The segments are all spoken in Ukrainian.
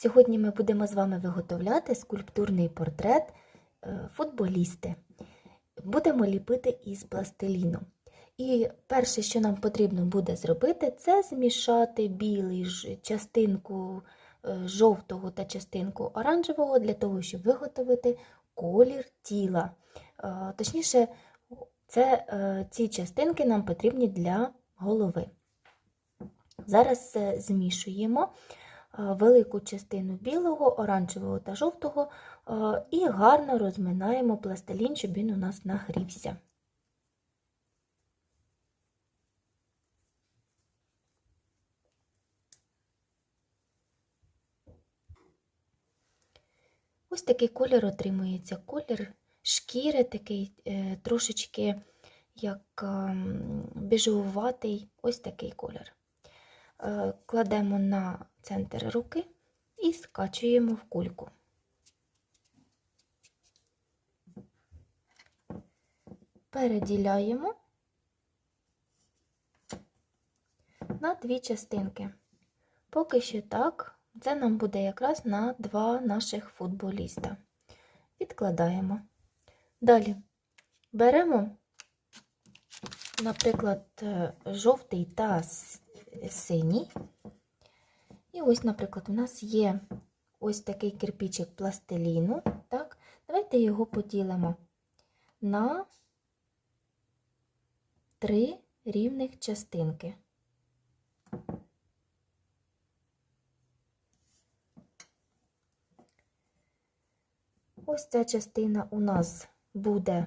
Сьогодні ми будемо з вами виготовляти скульптурний портрет е, футболісти. Будемо ліпити із пластиліну. І перше, що нам потрібно буде зробити, це змішати білий частинку е, жовтого та частинку оранжевого для того, щоб виготовити колір тіла. Е, Точніше, це, ці частинки нам потрібні для голови. Зараз змішуємо велику частину білого, оранжевого та жовтого е, і гарно розминаємо пластилін, щоб він у нас нагрівся. Ось такий колір отримується. Колір шкіри такий е, трошечки як ем, біжуватий, ось такий колір. Е, Кладемо на центр руки і скачуємо в кульку. Переділяємо на дві частинки. Поки що так, це нам буде якраз на два наших футболіста. Відкладаємо. Далі беремо, наприклад, е, жовтий та синій. І ось, наприклад, у нас є ось такий кирпичик пластиліну. Так? Давайте його поділимо на три рівних частинки. Ось ця частина у нас буде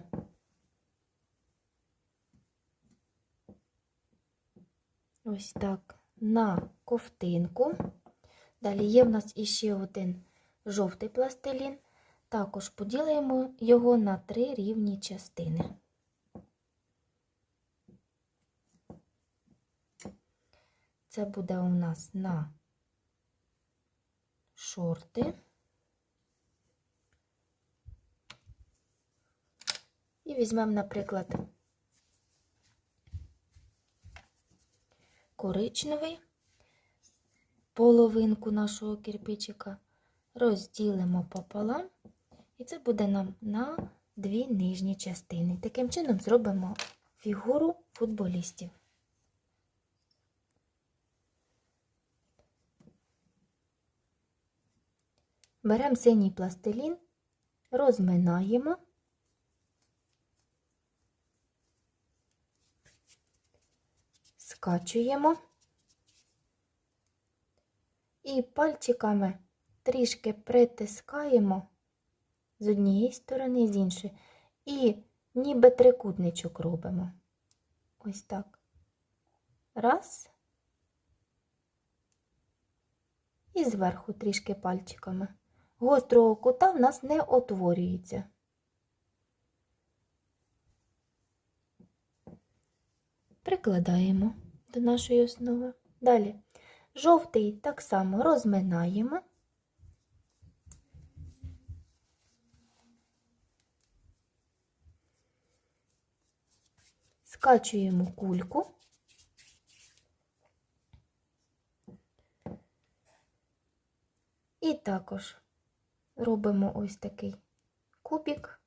ось так на ковтинку. Далі є в нас іще один жовтий пластилін. Також поділимо його на три рівні частини. Це буде у нас на шорти. І візьмемо, наприклад, коричневий, половинку нашого кирпичика розділимо пополам, і це буде нам на дві нижні частини. Таким чином зробимо фігуру футболістів. Беремо синій пластилін, розминаємо. Скачуємо і пальчиками трішки притискаємо з однієї сторони, з іншої, і ніби трикутничок робимо. Ось так. Раз. І зверху трішки пальчиками. Гострого кута в нас не утворюється. прикладаємо до нашої основи. Далі жовтий так само розминаємо. Скачуємо кульку. І також робимо ось такий кубик.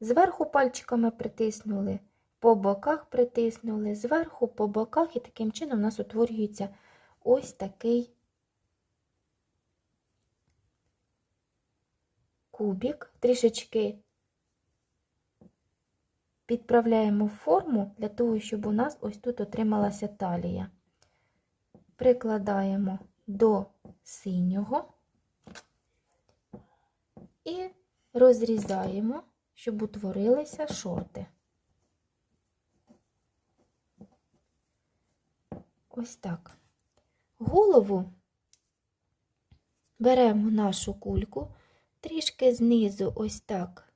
Зверху пальчиками притиснули по боках притиснули, зверху по боках, і таким чином у нас утворюється ось такий кубик. Трішечки підправляємо форму для того, щоб у нас ось тут отрималася талія. Прикладаємо до синього і розрізаємо, щоб утворилися шорти. Ось так. Голову беремо нашу кульку, трішки знизу ось так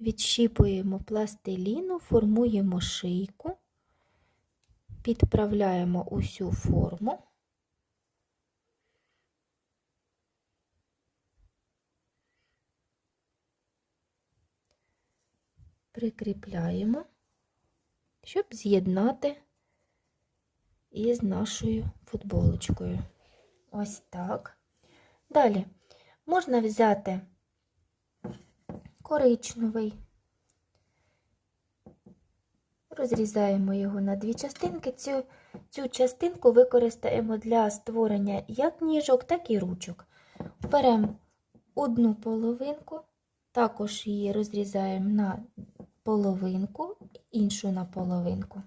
відщіпуємо пластиліну, формуємо шийку, підправляємо усю форму. Прикріпляємо, щоб з'єднати із нашою футболочкою. Ось так. Далі можна взяти коричневий. Розрізаємо його на дві частинки. Цю, цю частинку використаємо для створення як ніжок, так і ручок. Беремо одну половинку, також її розрізаємо на половинку, іншу на половинку.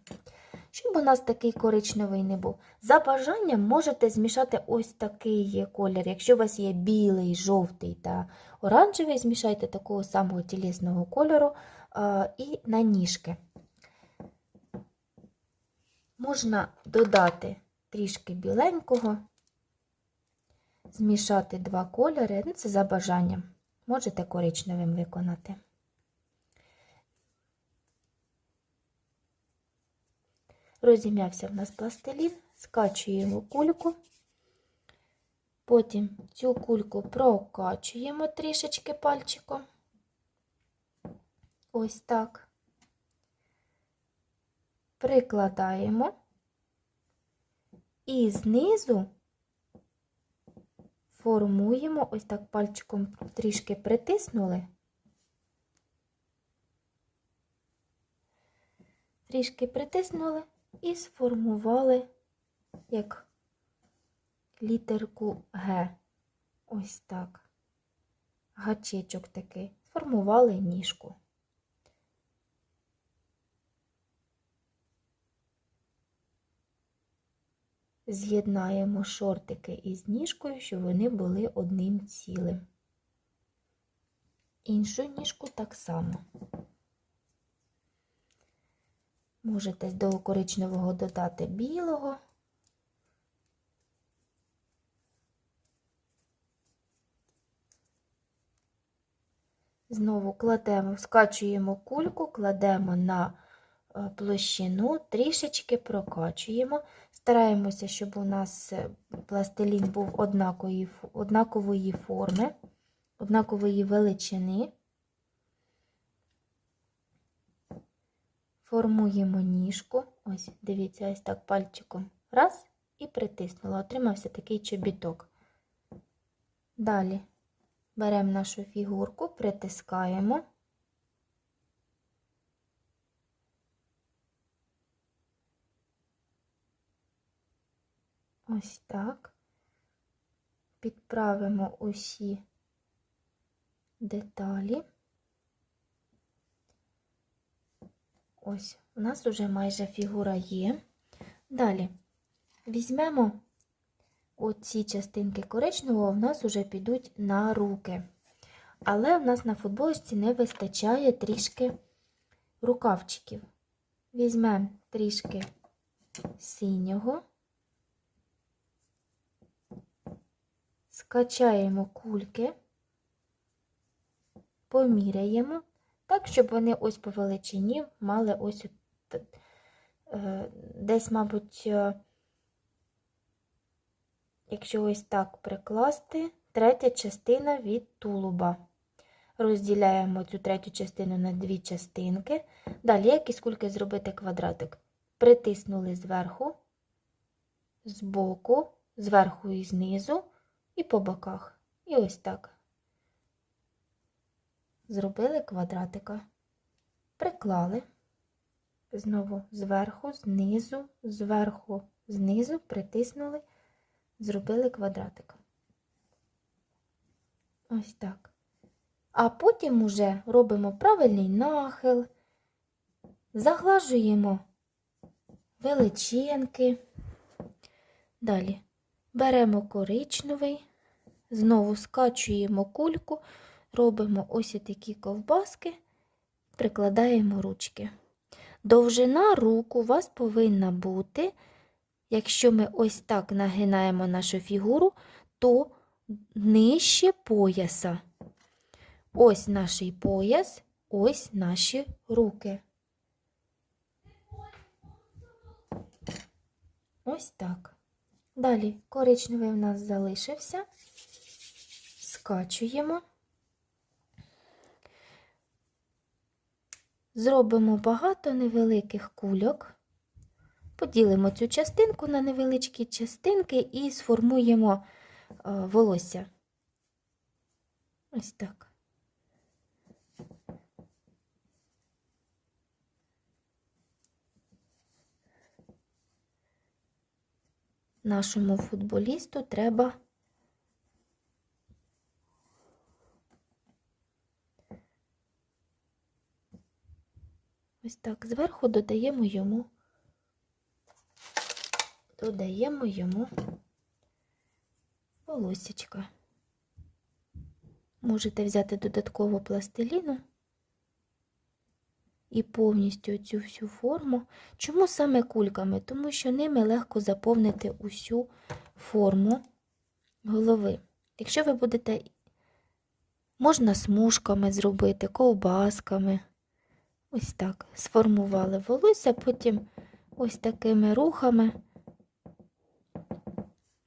Щоб у нас такий коричневий не був. За бажанням можете змішати ось такий колір. Якщо у вас є білий, жовтий та оранжевий, змішайте такого самого тілісного кольору і на ніжки. Можна додати трішки біленького, змішати два кольори, ну це за бажанням. Можете коричневим виконати. Розім'явся в нас пластилін, скачуємо кульку, потім цю кульку прокачуємо трішечки пальчиком. Ось так. Прикладаємо і знизу формуємо, ось так пальчиком трішки притиснули. Трішки притиснули і сформували як літерку Г. Ось так. Гачечок такий. Сформували ніжку. З'єднаємо шортики із ніжкою, щоб вони були одним цілим. Іншу ніжку так само. Можете до коричневого додати білого. Знову кладемо, скачуємо кульку, кладемо на е, площину, трішечки прокачуємо. Стараємося, щоб у нас е, пластилін був однакової, однакової форми, однакової величини. Формуємо ніжку. Ось, дивіться, ось так пальчиком. Раз і притиснула. Отримався такий чобіток. Далі беремо нашу фігурку, притискаємо. Ось так. Підправимо усі деталі. Ось, у нас вже майже фігура є. Далі візьмемо оці частинки коричневого, в нас вже підуть на руки. Але в нас на футболочці не вистачає трішки рукавчиків. Візьмемо трішки синього, скачаємо кульки, поміряємо. Так, щоб вони ось по величині мали ось е, десь, мабуть, е, якщо ось так прикласти, третя частина від тулуба. Розділяємо цю третю частину на дві частинки. Далі, як із кульки зробити квадратик? Притиснули зверху, збоку, зверху і знизу, і по боках. І ось так зробили квадратика, приклали, знову зверху, знизу, зверху, знизу, притиснули, зробили квадратик. Ось так. А потім уже робимо правильний нахил, заглажуємо величинки. Далі беремо коричневий, знову скачуємо кульку, робимо ось такі ковбаски, прикладаємо ручки. Довжина рук у вас повинна бути, якщо ми ось так нагинаємо нашу фігуру, то нижче пояса. Ось наш пояс, ось наші руки. Ось так. Далі коричневий в нас залишився, скачуємо. Зробимо багато невеликих кульок, Поділимо цю частинку на невеличкі частинки і сформуємо е, волосся. Ось так. Нашому футболісту треба ось так зверху додаємо йому додаємо йому волосечка. Можете взяти додатково пластиліну і повністю цю всю форму. Чому саме кульками? Тому що ними легко заповнити усю форму голови. Якщо ви будете, можна смужками зробити, ковбасками. Ось так. Сформували волосся, потім ось такими рухами.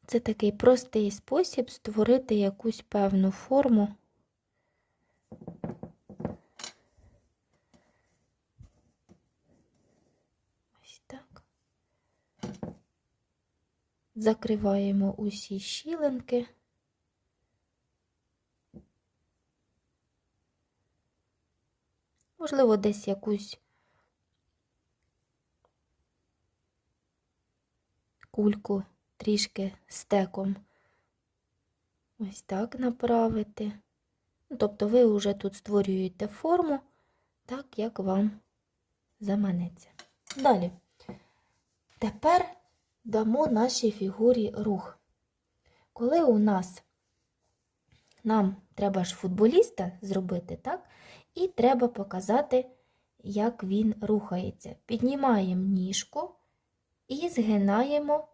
Це такий простий спосіб створити якусь певну форму. Закриваємо усі щілинки. Можливо, десь якусь кульку трішки стеком ось так направити. Ну, Тобто ви вже тут створюєте форму так, як вам заманеться. Далі. Тепер дамо нашій фігурі рух. Коли у нас нам треба ж футболіста зробити, так? І треба показати, як він рухається. Піднімаємо ніжку і згинаємо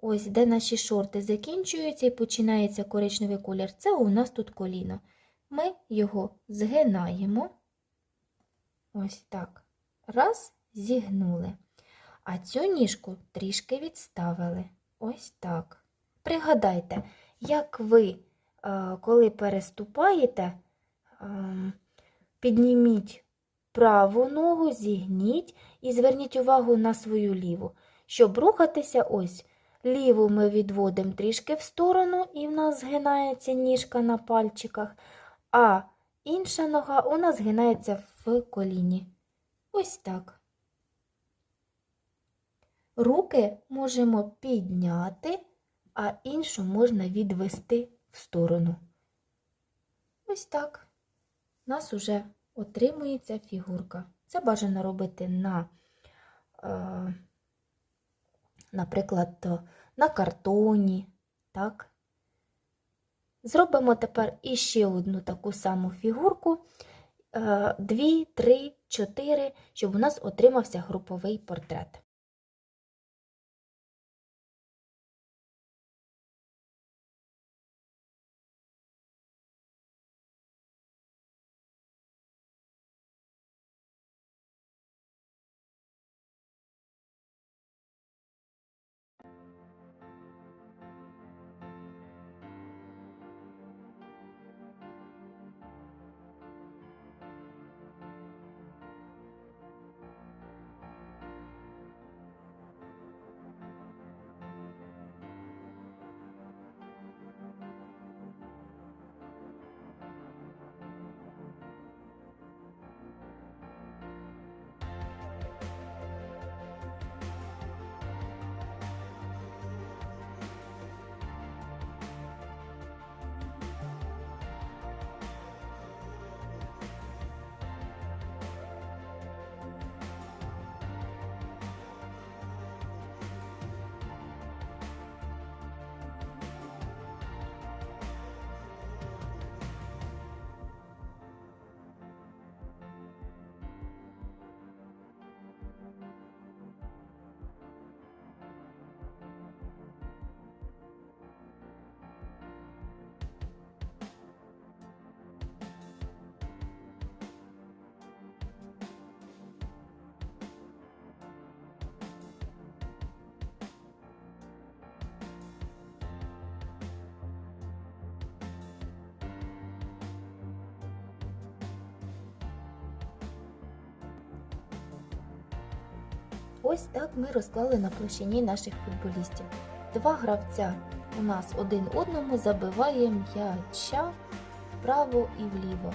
ось, де наші шорти закінчуються і починається коричневий колір. Це у нас тут коліно. Ми його згинаємо. Ось так. Раз, зігнули. А цю ніжку трішки відставили. Ось так. Пригадайте, як ви, е, коли переступаєте, ем, підніміть праву ногу, зігніть і зверніть увагу на свою ліву. Щоб рухатися, ось ліву ми відводимо трішки в сторону, і в нас згинається ніжка на пальчиках, а інша нога у нас згинається в коліні. Ось так. Руки можемо підняти, а іншу можна відвести в сторону. Ось так. У нас уже отримується фігурка. Це бажано робити на, е, наприклад, на картоні. Так? Зробимо тепер іще одну таку саму фігурку. Е, Дві, три, чотири, щоб у нас отримався груповий портрет. Ось так ми розклали на площині наших футболістів. Два гравця у нас один одному забиває м'яча вправо і вліво.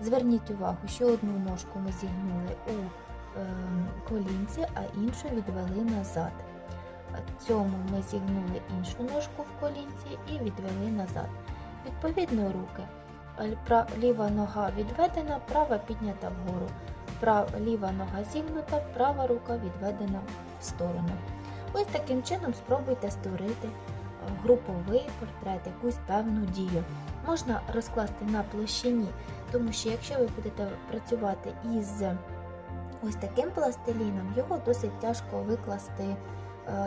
Зверніть увагу, що одну ножку ми зігнули у ем, колінці, а іншу відвели назад. Цьому ми зігнули іншу ножку в колінці і відвели назад. Відповідно, руки. Ліва нога відведена, права піднята вгору. Прав, ліва нога зігнута, права рука відведена в сторону. Ось таким чином спробуйте створити е, груповий портрет, якусь певну дію. Можна розкласти на площині, тому що якщо ви будете працювати із ось таким пластиліном, його досить тяжко викласти, е,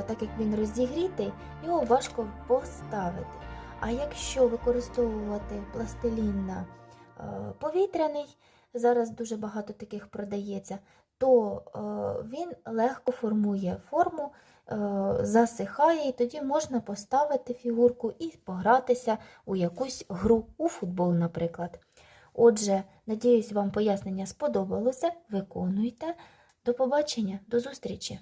так як він розігрітий, його важко поставити. А якщо використовувати пластилін е, повітряний, зараз дуже багато таких продається, то е, він легко формує форму, е, засихає, і тоді можна поставити фігурку і погратися у якусь гру, у футбол, наприклад. Отже, надіюсь, вам пояснення сподобалося. Виконуйте. До побачення, до зустрічі!